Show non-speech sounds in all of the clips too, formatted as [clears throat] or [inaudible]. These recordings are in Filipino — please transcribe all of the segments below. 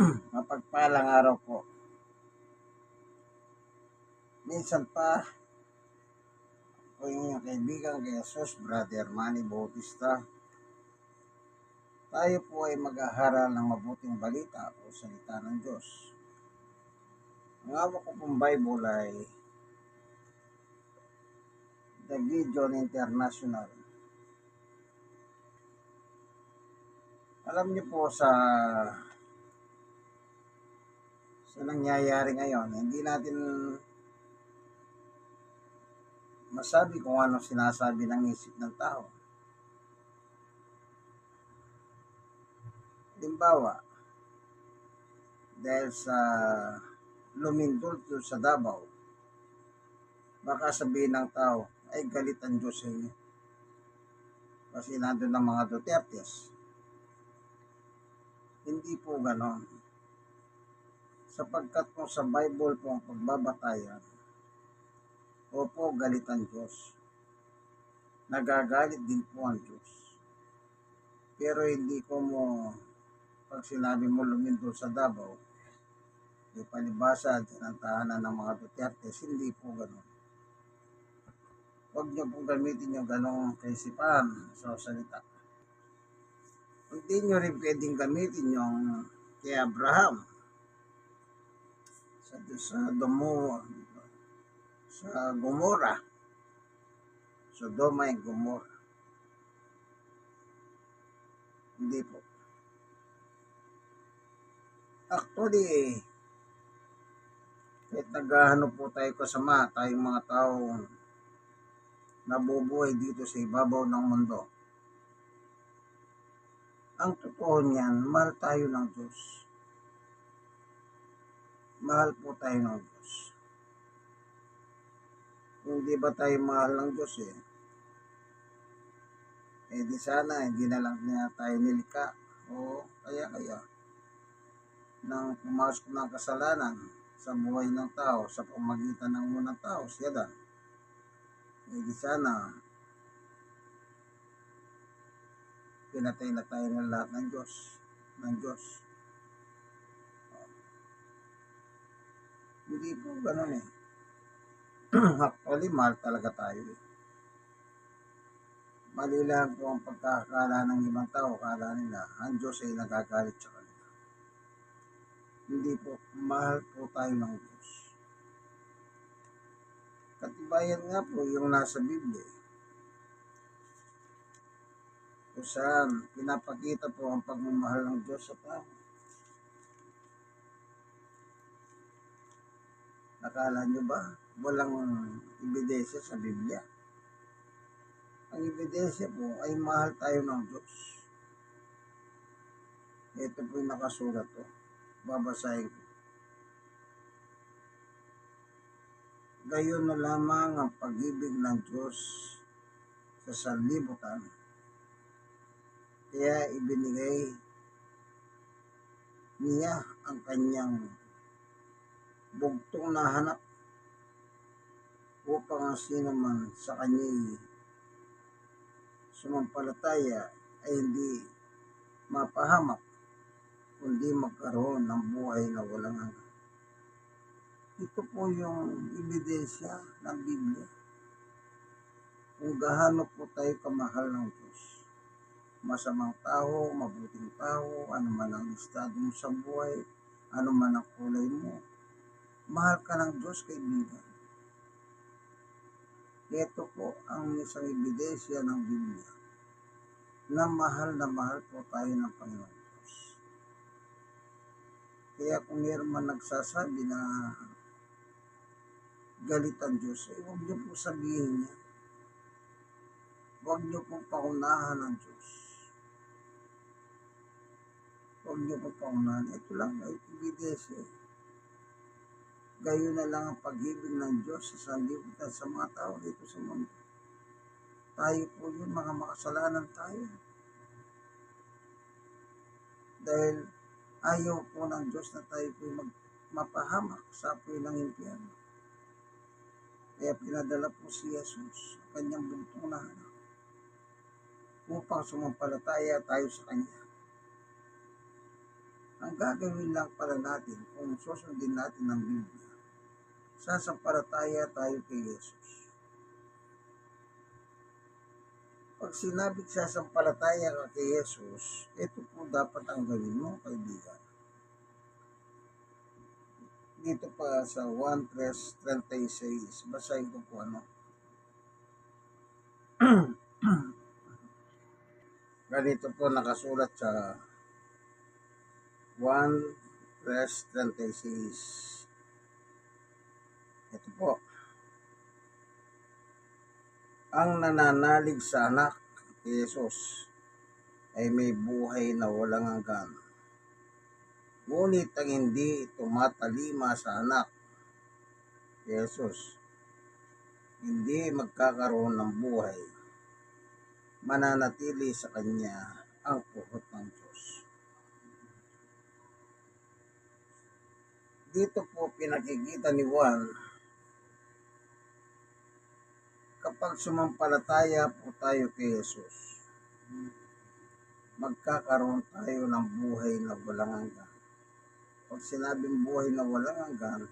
[clears throat] Mapagpalang araw po. Minsan pa, ako yung inyong kaibigan kay Jesus, Brother Manny Bautista. Tayo po ay mag-aharal ng mabuting balita o salita ng Diyos. Ang hawak ko pong Bible ay The Gideon International. Alam niyo po sa sa nangyayari ngayon, hindi natin masabi kung ano sinasabi ng isip ng tao. Halimbawa, dahil sa lumindol to sa Davao, baka sabihin ng tao, ay galit ang Diyos sa inyo. Kasi nandun ang mga Dutertes. Hindi po ganon. Sapagkat kung sa Bible po ang pagbabatayan, opo, galit ang Diyos. Nagagalit din po ang Diyos. Pero hindi ko mo, pag sinabi mo lumindol sa Davao, di palibasa dyan ang tahanan ng mga Dutertes, hindi po ganon. Huwag niyo pong gamitin yung ganong kaisipan sa salita. Hindi niyo rin pwedeng gamitin yung kay Abraham sa, sa Domo, sa Gomora. Sodoma and Gomora. Hindi po. Actually, kahit naghahanap po tayo kasama, tayong mga taong nabubuhay dito sa ibabaw ng mundo. Ang totoo niyan, mahal tayo ng Diyos. Mahal po tayo ng Diyos. Kung di ba tayo mahal ng Diyos eh, eh di sana hindi na lang niya tayo nilika o kaya kaya nang pumasok ng kasalanan sa buhay ng tao sa pamagitan ng unang tao siya dan eh di sana pinatay na tayo ng lahat ng Diyos ng Diyos hindi po ganun eh. [clears throat] Actually mahal talaga tayo eh. Mali lang po ang pagkakala ng ibang tao kala nila ang Diyos ay nagagalit sa kanila. Hindi po mahal po tayo ng Diyos. Katibayan nga po yung nasa Biblia. Kung saan pinapakita po ang pagmamahal ng Diyos sa tao Nakala nyo ba walang ebidensya sa Biblia? Ang ebidensya po ay mahal tayo ng Diyos. Ito po yung nakasulat to. Babasahin ko. Gayon na lamang ang pag-ibig ng Diyos sa sanlibutan. Kaya ibinigay niya ang kanyang bugtong na hanap upang ang sino man sa kanya'y sumampalataya ay hindi mapahamak kundi magkaroon ng buhay na walang hanggan. Ito po yung ebidensya ng Biblia. Kung gaano po tayo kamahal ng Diyos. Masamang tao, mabuting tao, ano man ang estado mo sa buhay, ano man ang kulay mo, mahal ka ng Diyos, kaibigan. Ito po ang isang ebidensya ng Biblia na mahal na mahal po tayo ng Panginoon Diyos. Kaya kung meron man nagsasabi na galit ang Diyos, eh huwag niyo po sabihin niya. Huwag niyo po paunahan ng Diyos. Huwag niyo po paunahan. Ito lang ay ebidensya. Gayon na lang ang pag-ibig ng Diyos sa sanlibutan sa mga tao dito sa mundo. Tayo po yun, mga makasalanan tayo. Dahil ayaw po ng Diyos na tayo po mag mapahamak sa apoy ng impyerno. Kaya pinadala po si Jesus, kanyang buntong na anak, upang sumampalataya tayo sa Kanya. Ang gagawin lang pala natin kung susundin natin ang Biblia, sasampalataya tayo kay Jesus. Pag sinabing sasampalataya ka kay Jesus, ito po dapat ang gawin mo, kaibigan. Dito pa sa 1.36, basahin ko po ano. [clears throat] Ganito po nakasulat sa 1.36. Ito po. Ang nananalig sa anak ni Jesus ay may buhay na walang hanggan. Ngunit ang hindi tumatalima sa anak ni Jesus, hindi magkakaroon ng buhay. Mananatili sa kanya ang puhot ng Diyos. Dito po pinakikita ni Juan kapag sumampalataya po tayo kay Jesus, magkakaroon tayo ng buhay na walang hanggan. Pag sinabing buhay na walang hanggan,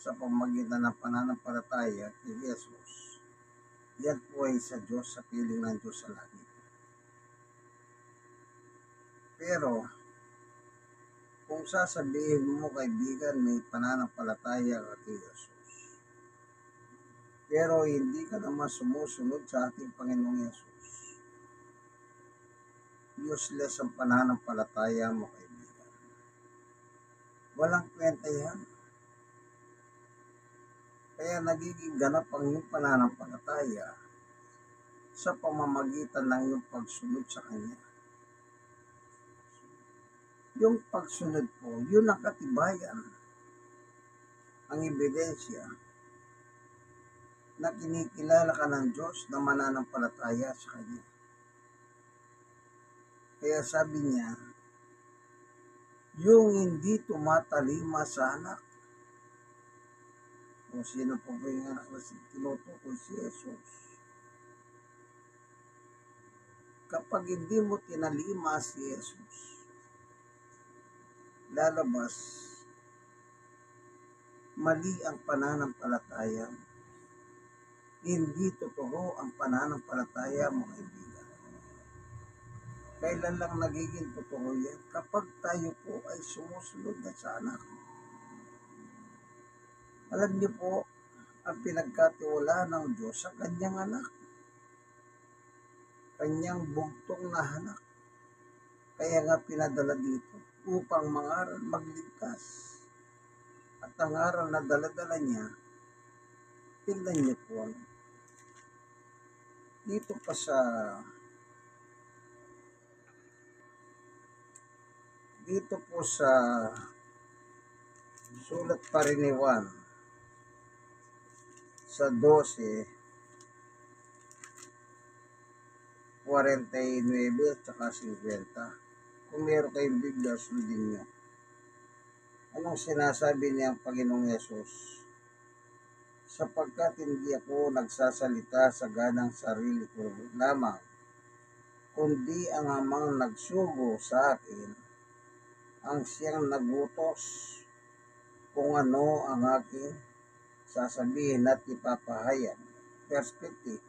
sa pamagitan ng pananampalataya kay Jesus, yan po ay sa Diyos, sa piling ng Diyos sa langit. Pero, kung sasabihin mo kaibigan, may pananampalataya ka kay Jesus, pero hindi ka naman sumusunod sa ating Panginoong Yesus. Useless ang pananampalataya mo, kaibigan. Walang kwenta yan. Kaya nagiging ganap ang iyong pananampalataya sa pamamagitan ng iyong pagsunod sa Kanya. Yung pagsunod po, yun ang katibayan, ang ebidensya na kinikilala ka ng Diyos na mananampalataya sa Kanya. Kaya sabi niya, yung hindi tumatalima sa anak, kung sino po ba yung anak na tinutukoy si Jesus. Kapag hindi mo tinalima si Jesus, lalabas mali ang pananampalataya mo hindi totoo ang pananampalataya mo, kaibigan. Kailan lang nagiging totoo yan? Kapag tayo po ay sumusunod na sa anak. Alam niyo po, ang pinagkatiwala ng Diyos sa kanyang anak. Kanyang bugtong na anak. Kaya nga pinadala dito upang mangaral magligtas. At ang aral na daladala niya, tingnan niyo po ang dito pa sa dito po sa sulat pa rin ni Juan. Sa 12 49 at saka 50 kung meron kayong Biblia sundin nyo anong sinasabi niya ang Panginoong Yesus sapagkat hindi ako nagsasalita sa ganang sarili ko lamang, kundi ang amang nagsugo sa akin, ang siyang nagutos kung ano ang aking sasabihin at ipapahayag. Perspective.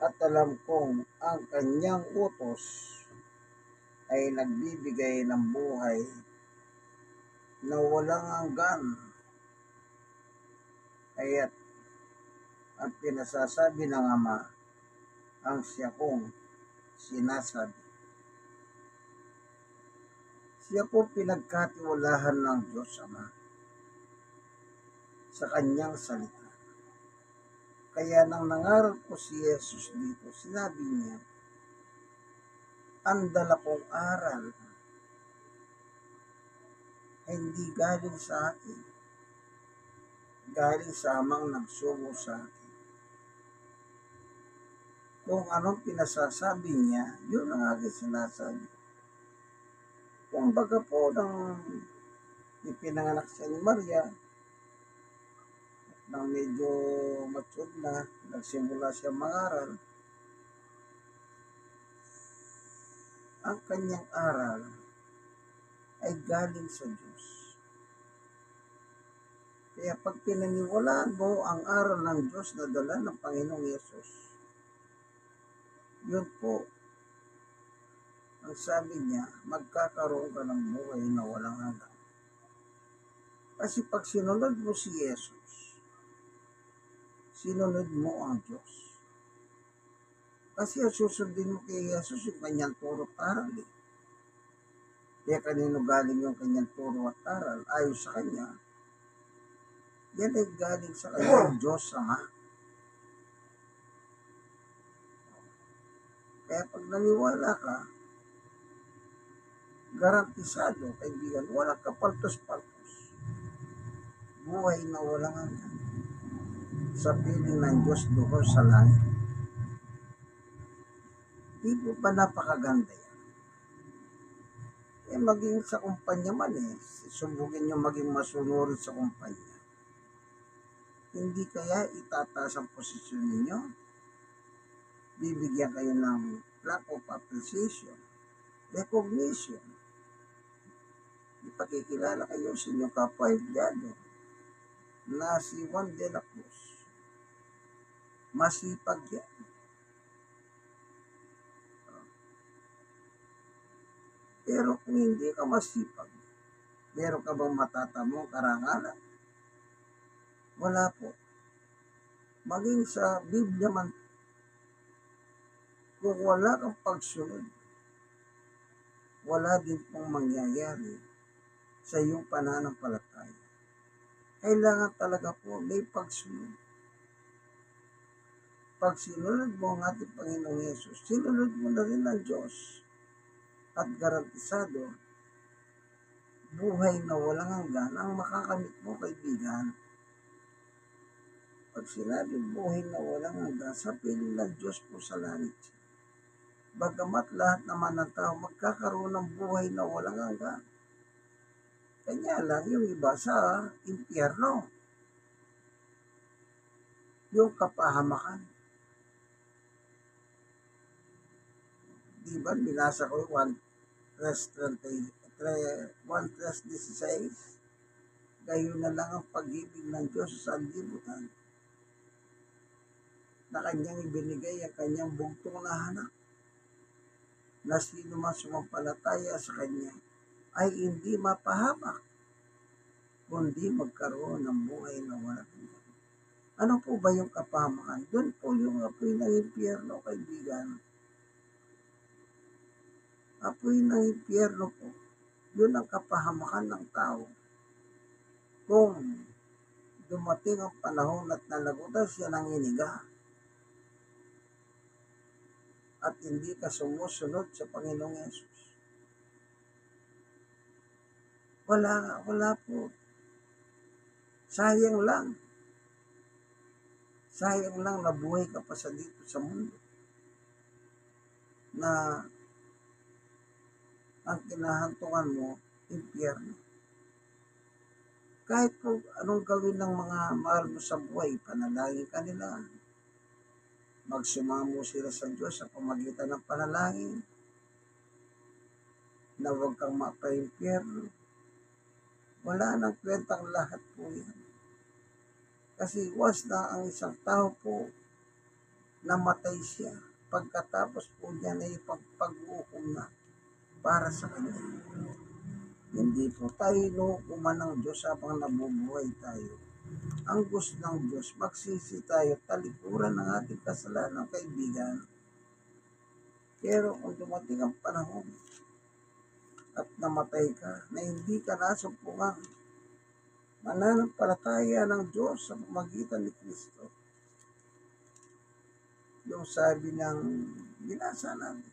At alam kong ang kanyang utos ay nagbibigay ng buhay na walang hanggan Kaya't ang pinasasabi ng Ama ang siya kong sinasabi. Siya po pinagkatiwalahan ng Diyos Ama sa kanyang salita. Kaya nang nangaral ko si Jesus dito, sinabi niya, ang dala kong aral hindi galing sa akin, galing sa amang nagsugo sa akin. Kung anong pinasasabi niya, yun ang aking sinasabi. Kung baga po nang ipinanganak siya ni Maria, nang medyo mature na, nagsimula siya mangaral, ang kanyang aral ay galing sa Diyos. Kaya pag pinaniwalaan mo ang aral ng Diyos na dala ng Panginoong Yesus, yun po, ang sabi niya, magkakaroon ka ng buhay na walang hanggan. Kasi pag sinunod mo si Yesus, sinunod mo ang Diyos. Kasi ang susundin mo kay Jesus yung kanyang turo at aral eh. Kaya kanino galing yung kanyang turo at aral, ayon sa kanya, yan ay galing sa kanyang Diyos Ama. Kaya pag naniwala ka, garantisado, kaibigan, walang kapaltos-paltos. Buhay na walang hanggan. Sa piling ng Diyos doon sa langit. Di po ba napakaganda yan? Eh, maging sa kumpanya man eh, sumbugin nyo maging masunurin sa kumpanya. Hindi kaya itataas ang posisyon ninyo? Bibigyan kayo ng lack of appreciation, recognition. Ipakikilala kayo sa inyong kapwa empleyado na si Juan de la Cruz. Masipag yan. Pero kung hindi ka masipag, meron ka bang matatamo karangalan? Wala po. Maging sa Biblia man, kung wala kang pagsunod, wala din pong mangyayari sa iyong pananampalataya. Kailangan talaga po may pagsunod. Pag sinunod mo ang ating Panginoong Yesus, sinunod mo na rin ang Diyos at garantisado, buhay na walang hanggan ang makakamit mo, kaibigan. Pag sinabi buhay na walang hanggan, sa piling ng Diyos po sa langit. Bagamat lahat naman ng tao magkakaroon ng buhay na walang hanggan. Kanya lang yung iba sa impyerno. Yung kapahamakan. di ba, binasa ko yung 1 verse 20, 1 verse 16, gayon na lang ang pag-ibig ng Diyos sa sanlibutan na kanyang ibinigay ang kanyang bugtong na anak na sino man sumampalataya sa kanya ay hindi mapahamak kundi magkaroon ng buhay na walang hanggan. Ano po ba yung kapahamakan? Doon po yung apoy ng impyerno, kaibigan apoy ng impyerno po, yun ang kapahamakan ng tao. Kung dumating ang panahon at nalagutan siya ng iniga at hindi ka sumusunod sa Panginoong Yesus. Wala, wala po. Sayang lang. Sayang lang nabuhay ka pa sa dito sa mundo na ang kinahantungan mo, impyerno. Kahit po anong gawin ng mga mahal mo sa buhay, panalangin ka nila. Magsumamo sila sa Diyos sa pamagitan ng panalangin na huwag kang mapa-impyerno. Wala nang kwentang lahat po yan. Kasi was na ang isang tao po namatay siya. Pagkatapos po niya na ipagpag-ukom na para sa Kanya. Hindi po tayo inuukuman ng Diyos habang nabubuhay tayo. Ang gusto ng Diyos, magsisi tayo, talikuran ng ating kasalanan, kaibigan. Pero kung dumating ang panahon at namatay ka, na hindi ka nasumpungan, mananampalataya ng Diyos sa pamagitan ni Kristo. Yung sabi ng binasa natin,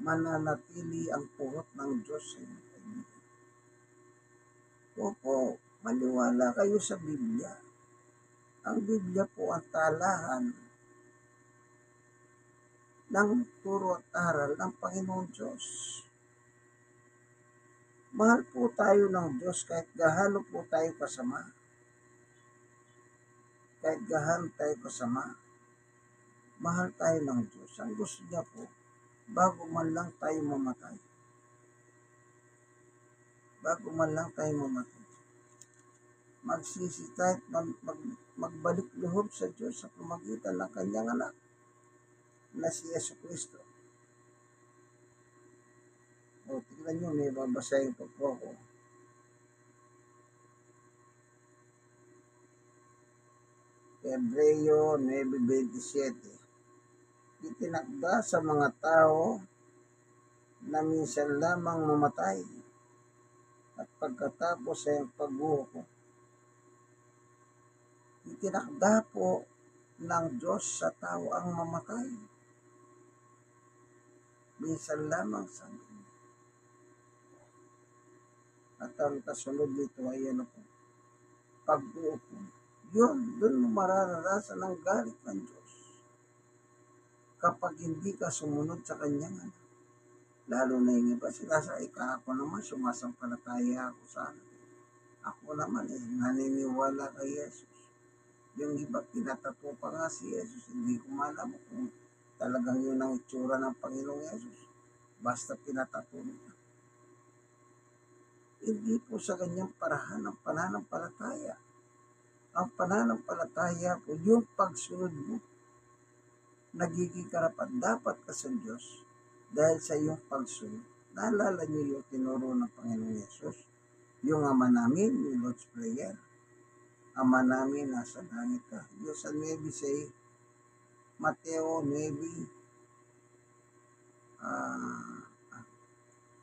mananatili ang puhot ng Diyos sa inyo. Opo, maniwala kayo sa Biblia. Ang Biblia po ang talahan ng turo at aral ng Panginoon Diyos. Mahal po tayo ng Diyos kahit gahalo po tayo kasama. Kahit gahalo tayo kasama. Mahal tayo ng Diyos. Ang gusto niya po, bago man lang tayo mamatay. bago man lang tayo mamatay. Magsisi tayo at mag, mag, magbalik loob sa Diyos sa pamagitan ng kanyang anak na si Yesu Kristo. O, tingnan nyo, may babasahin pa po ako. Hebreo 9.27 Itinakda sa mga tao na minsan lamang mamatay at pagkatapos ay ang pagbuko. Itinakda po ng Diyos sa tao ang mamatay. Minsan lamang sa At ang kasunod nito ay ano po, pag-uupo. Yun, doon mo mararanasan ang galit ng Diyos. Kapag hindi ka sumunod sa kanyang anak. Lalo na yung iba, sinasay ka ako naman, sumasampalataya ako sa. Ako naman eh, naniniwala kay Jesus. Yung iba, pinatato pa nga si Jesus. Hindi ko malam kung talagang yun ang itsura ng Panginoong Jesus. Basta pinatato niya. Hindi po sa kanyang parahan ng pananampalataya. Ang pananampalataya po, yung pagsunod mo, nagiging karapat dapat ka sa Diyos dahil sa iyong pagsunod. Naalala niyo yung tinuro ng Panginoong Yesus? Yung ama namin, yung Lord's Prayer. Ama namin, nasa langit ka. Diyos sa 9 say, Mateo 9, ah, uh,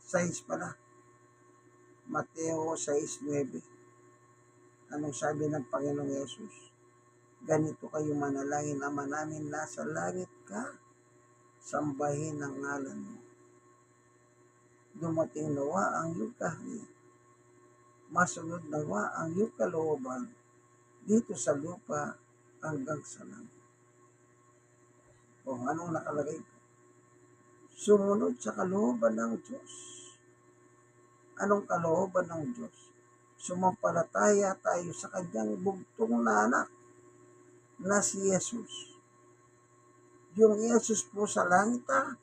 6 pala. Mateo 6.9 Anong sabi ng Panginoong Yesus? Ganito kayo manalangin, Ama namin, nasa langit ka sambahin ang ngalan mo. Dumating nawa ang iyong kaharian. Masunod nawa ang iyong kalooban dito sa lupa hanggang sa langit. O anong nakalagay po? Sumunod sa kalooban ng Diyos. Anong kalooban ng Diyos? Sumampalataya tayo sa kanyang bugtong na anak na si Jesus yung Yesus po sa langit ha.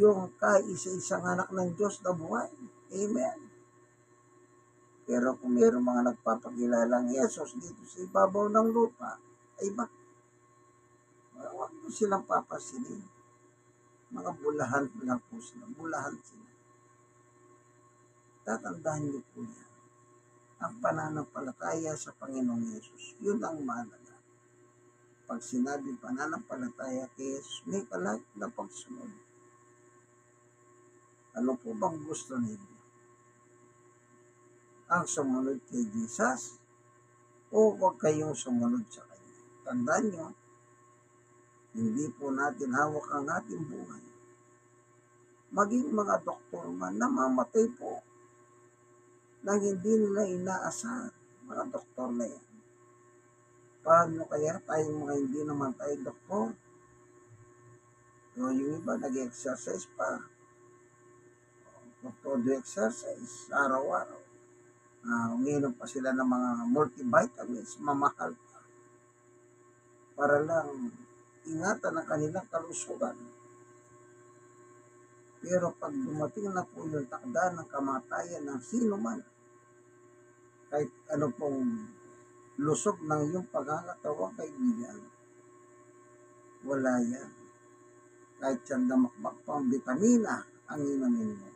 Yung kaisa-isang anak ng Diyos na buhay. Amen. Pero kung mayroong mga nagpapakilalang Yesus dito sa ibabaw ng lupa, ay ba? Huwag mo silang papasinin. Mga bulahan lang po sila. Bulahan sila. Tatandaan niyo po yan. Ang pananampalataya sa Panginoong Yesus. Yun ang mahalaga pag sinabi pananampalataya kay Jesus, may kalag na pagsunod. Ano po bang gusto ninyo? Ang sumunod kay Jesus o huwag kayong sumunod sa Kanya? Tandaan nyo, hindi po natin hawak ang ating buhay. Maging mga doktor man, namamatay po nang hindi nila inaasahan. Mga doktor na yan Paano kaya tayong mga hindi naman tayo doktor? So, yung iba nag-exercise pa. Todo exercise, araw-araw. Uh, uminom pa sila ng mga multivitamins, mamahal pa. Para lang ingatan ang kanilang kalusugan. Pero pag dumating na po yung takda ng kamatayan ng sino man, kahit ano pong lusog ng iyong pagkakatawang kaibigan. Wala yan. Kahit siyang damakbak pang vitamina ang inamin mo.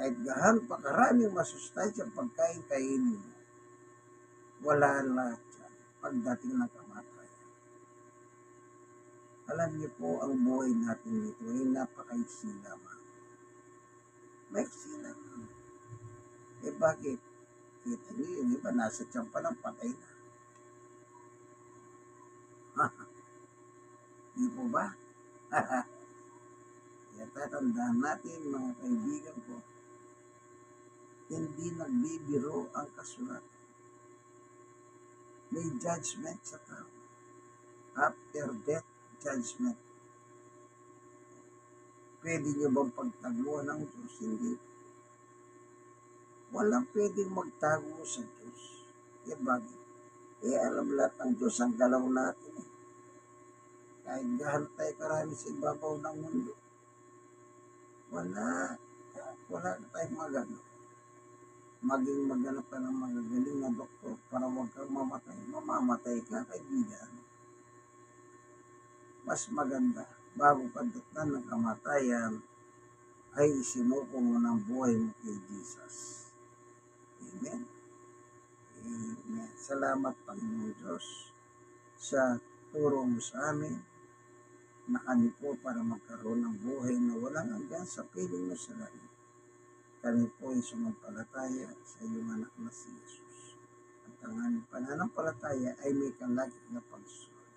Kahit gahan pa karaming masustansya pagkain kainin mo. Wala lahat yan pagdating ng kamatayan. Alam niyo po, ang buhay natin dito ay napakaiksi lamang. Maiksi lamang. Eh bakit? Kita niyo yung iba nasa tiyan pa lang patay na. [laughs] Di po ba? [laughs] Kaya tatandaan natin mga kaibigan ko, hindi nagbibiro ang kasulat. May judgment sa tao. After death, judgment. Pwede niyo bang pagtaguan ng Diyos? Hindi. Walang pwedeng magtago sa Diyos. Eh bakit? Eh alam lahat ng Diyos ang galaw natin eh. Kahit gahan tayo karami sa ibabaw ng mundo. Wala. Wala tayong magano. Maging maghanap ka ng magagaling na doktor para huwag kang mamatay. Mamamatay ka, kaibigan. Mas maganda, bago ka datnan ng kamatayan, ay isinuko mo ng buhay mo kay Jesus. Amen. Amen. Salamat, Panginoon Diyos, sa turo mo sa amin na kami po para magkaroon ng buhay na walang hanggan sa piling mo sa langit. Kami po ay sumampalataya sa iyong anak na si Jesus. At ang aming pananampalataya ay may kalagit na pagsunod.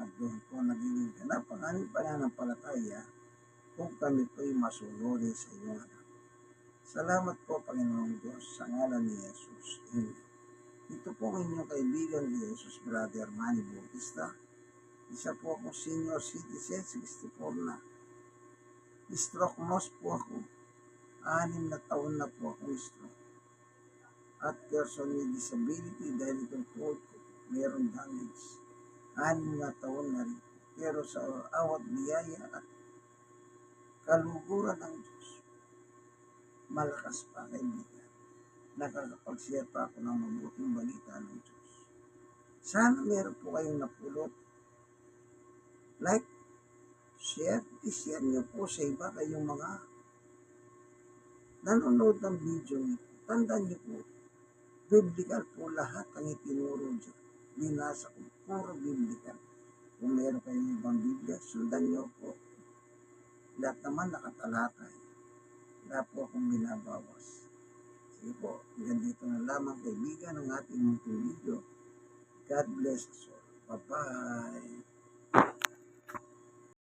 At doon po nagiging ganap ang aming pananampalataya kung kami po ay masunod sa iyong anak. Salamat po, Panginoong Diyos, sa ngalan ni Jesus. Amen. Ito po ang inyong kaibigan ni Jesus, Brother Manny Bautista. Isa po akong senior citizen, 64 na. Stroke nose po ako. Anim na taon na po akong stroke. At person with disability dahil itong tuhod ko, damage. Anim na taon na rin. Pero sa awat biyaya at kaluguran ng Diyos, malakas pa kaibigan. Nakakapag-share pa ako ng mabuting balita ng Diyos. Sana meron po kayong napulot. Like, share, i-share niyo po sa iba kayong mga nanonood ng video nito. Tandaan niyo po, biblical po lahat ang itinuro dyan. Binasa ko, puro biblical. Kung meron kayong ibang Biblia, sundan niyo po. Lahat naman nakatalakay. Wala po akong binabawas. Sige po, hanggang dito na lamang kaibigan ng ating video. God bless us all. Bye-bye.